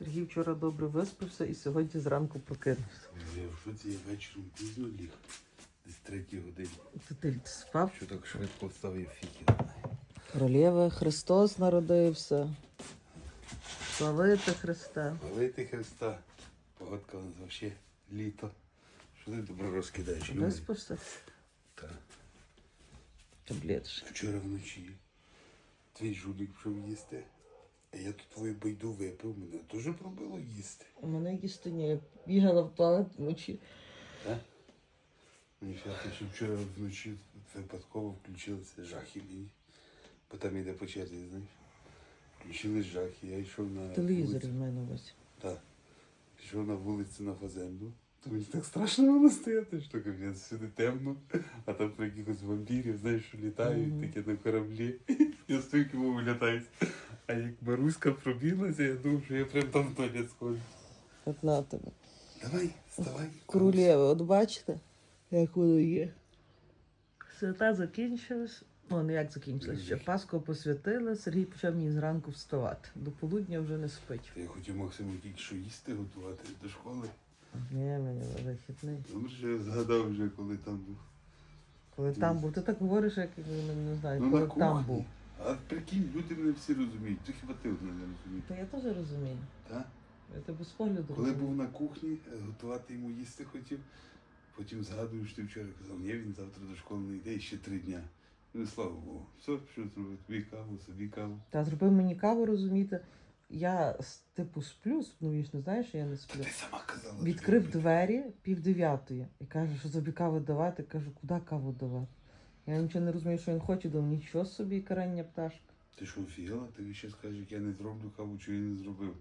Сергій вчора добре виспався і сьогодні зранку прокинувся. Я в шоці, я вечором пізно ліг. Десь третій годині. Ти, ти спав? Що так швидко встав, я фіки. Королєва Христос народився. Славити Христа. Велити Христа. Погодка у нас взагалі літо. Що ти добро розкидаєш? Виспався? Та. Таблетки. Вчора вночі твій жулік пішов їсти. Я тут твою байду випив, мене теж пробило їсти. У мене їсти ні. Я бігала в туалет вночі. Так? Мені фіати, що вчора вночі випадково включилися жахи мені. Бо там іде по черзі, знаєш. Включили жахи, я йшов на Телевізор в мене ось. Так. Пішов на вулицю на фазенду. То мені так страшно було стояти, що капець, всюди темно, а там про якихось вампірів, знаєш, що літають, Мгм. таке на кораблі. Я стою, кому вилітаюсь. А як Маруська пробіглася, я думав, що я прям там в туалет схожу. От на тебе. Давай, вставай. Королєва, от бачите, як воно є. Свята закінчилась. Ну, не як закінчилась. Ще Пасху посвятили, Сергій почав мені зранку вставати. До полудня вже не спить. Я хотів Максиму тільки що їсти готувати до школи. Ні, мені вихідний. Добре, що я згадав вже, коли там був. Коли там був, ти так говориш, як не, не знаю, Ну коли там кухні. був. А прикинь, люди мене всі розуміють. То хіба ти одна не розумієш? То я теж розумію. Так? Я тебе з погляду Коли розумію. був на кухні, е, готувати йому їсти хотів, потім згадую, що ти вчора казав, ні, він завтра до школи не йде і ще три дня. Ну, слава Богу. Все, що зробив? Тобі каву, собі каву. Та зробив мені каву, розумієте. Я типу сплю, ну ж не знає, що я не сплю. Ти сама казала. Відкрив двері пів дев'ятої і каже, що тобі каву давати. Кажу, куди каву давати? Я нічого не розумію, що він хоче, думаю, нічого собі карання пташка. Ти що, офігела? Ти ще скажеш, як я не зроблю каву, що я не зробив.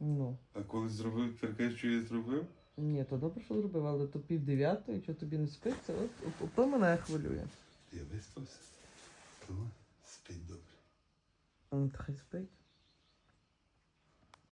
Ну, А коли зробив, тепер що я зробив? ні, то добре, що зробив, але то пів дев'ятої, що тобі не спиться, от, то мене хвилює. Я виспався. То спить добре. Ну, то хай спить.